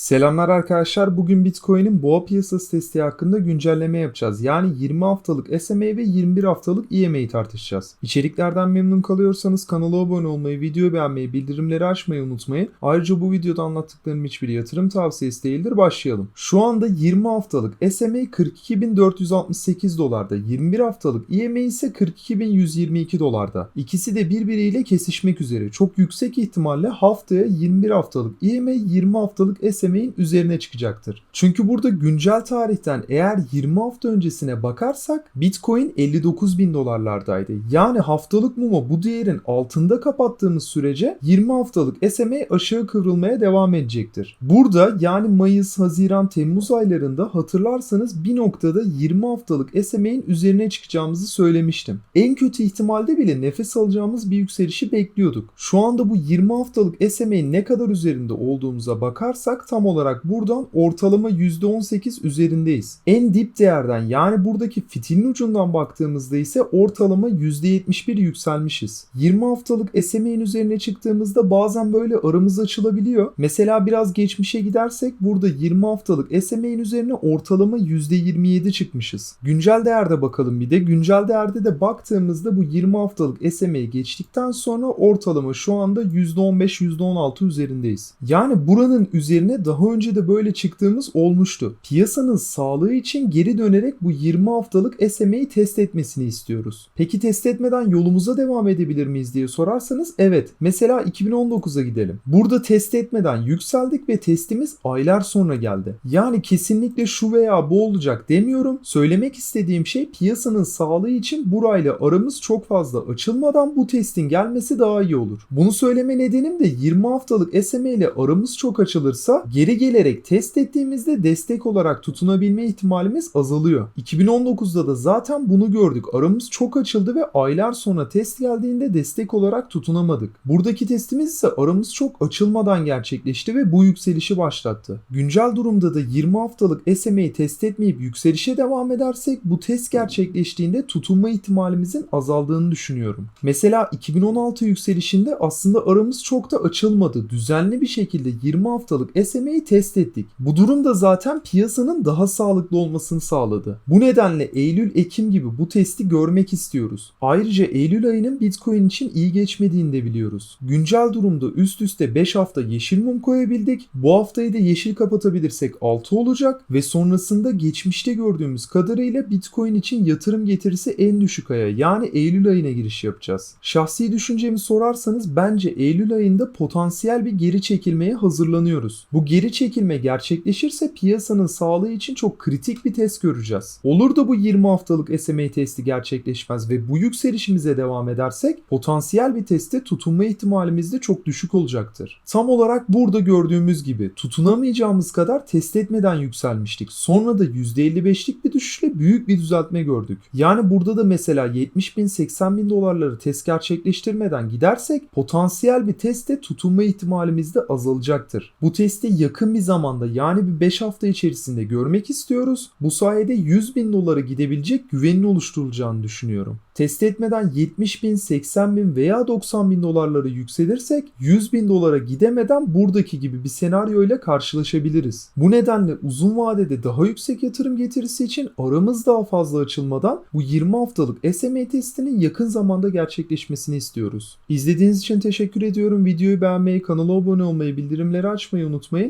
Selamlar arkadaşlar. Bugün Bitcoin'in boğa piyasası testi hakkında güncelleme yapacağız. Yani 20 haftalık SMA ve 21 haftalık EMA'yı tartışacağız. İçeriklerden memnun kalıyorsanız kanala abone olmayı, videoyu beğenmeyi, bildirimleri açmayı unutmayın. Ayrıca bu videoda anlattıklarım hiçbir yatırım tavsiyesi değildir. Başlayalım. Şu anda 20 haftalık SMA 42.468 dolarda, 21 haftalık EMA ise 42.122 dolarda. İkisi de birbiriyle kesişmek üzere. Çok yüksek ihtimalle haftaya 21 haftalık EMA 20 haftalık SMA'in üzerine çıkacaktır. Çünkü burada güncel tarihten eğer 20 hafta öncesine bakarsak Bitcoin 59 bin dolarlardaydı. Yani haftalık mumu bu değerin altında kapattığımız sürece 20 haftalık SMA aşağı kıvrılmaya devam edecektir. Burada yani Mayıs, Haziran, Temmuz aylarında hatırlarsanız bir noktada 20 haftalık SMA'in üzerine çıkacağımızı söylemiştim. En kötü ihtimalde bile nefes alacağımız bir yükselişi bekliyorduk. Şu anda bu 20 haftalık SMA'in ne kadar üzerinde olduğumuza bakarsak tam olarak buradan ortalama %18 üzerindeyiz. En dip değerden yani buradaki fitilin ucundan baktığımızda ise ortalama %71 yükselmişiz. 20 haftalık SMA'in üzerine çıktığımızda bazen böyle aramız açılabiliyor. Mesela biraz geçmişe gidersek burada 20 haftalık SMA'in üzerine ortalama %27 çıkmışız. Güncel değerde bakalım bir de. Güncel değerde de baktığımızda bu 20 haftalık SMA'yı geçtikten sonra ortalama şu anda %15-%16 üzerindeyiz. Yani buranın üzerine daha önce de böyle çıktığımız olmuştu. Piyasanın sağlığı için geri dönerek bu 20 haftalık SMA'yı test etmesini istiyoruz. Peki test etmeden yolumuza devam edebilir miyiz diye sorarsanız evet. Mesela 2019'a gidelim. Burada test etmeden yükseldik ve testimiz aylar sonra geldi. Yani kesinlikle şu veya bu olacak demiyorum. Söylemek istediğim şey piyasanın sağlığı için burayla aramız çok fazla açılmadan bu testin gelmesi daha iyi olur. Bunu söyleme nedenim de 20 haftalık SMA ile aramız çok açılırsa geri gelerek test ettiğimizde destek olarak tutunabilme ihtimalimiz azalıyor. 2019'da da zaten bunu gördük. Aramız çok açıldı ve aylar sonra test geldiğinde destek olarak tutunamadık. Buradaki testimiz ise aramız çok açılmadan gerçekleşti ve bu yükselişi başlattı. Güncel durumda da 20 haftalık SMA'yı test etmeyip yükselişe devam edersek bu test gerçekleştiğinde tutunma ihtimalimizin azaldığını düşünüyorum. Mesela 2016 yükselişinde aslında aramız çok da açılmadı. Düzenli bir şekilde 20 haftalık SMA'yı test ettik. Bu durum da zaten piyasanın daha sağlıklı olmasını sağladı. Bu nedenle Eylül-Ekim gibi bu testi görmek istiyoruz. Ayrıca Eylül ayının Bitcoin için iyi geçmediğini de biliyoruz. Güncel durumda üst üste 5 hafta yeşil mum koyabildik. Bu haftayı da yeşil kapatabilirsek 6 olacak ve sonrasında geçmişte gördüğümüz kadarıyla Bitcoin için yatırım getirisi en düşük aya yani Eylül ayına giriş yapacağız. Şahsi düşüncemi sorarsanız bence Eylül ayında potansiyel bir geri çekilmeye hazırlanıyoruz. Bu geri çekilme gerçekleşirse piyasanın sağlığı için çok kritik bir test göreceğiz. Olur da bu 20 haftalık SMA testi gerçekleşmez ve bu yükselişimize devam edersek potansiyel bir testte tutunma ihtimalimiz de çok düşük olacaktır. Tam olarak burada gördüğümüz gibi tutunamayacağımız kadar test etmeden yükselmiştik. Sonra da %55'lik bir düşüşle büyük bir düzeltme gördük. Yani burada da mesela 70 bin 80 bin dolarları test gerçekleştirmeden gidersek potansiyel bir testte tutunma ihtimalimiz de azalacaktır. Bu testi yakın bir zamanda yani bir 5 hafta içerisinde görmek istiyoruz. Bu sayede 100 bin dolara gidebilecek güvenin oluşturulacağını düşünüyorum. Test etmeden 70 bin, 80 bin veya 90 bin dolarları yükselirsek 100 bin dolara gidemeden buradaki gibi bir senaryo ile karşılaşabiliriz. Bu nedenle uzun vadede daha yüksek yatırım getirisi için aramız daha fazla açılmadan bu 20 haftalık SMA testinin yakın zamanda gerçekleşmesini istiyoruz. İzlediğiniz için teşekkür ediyorum. Videoyu beğenmeyi, kanala abone olmayı, bildirimleri açmayı unutmayın.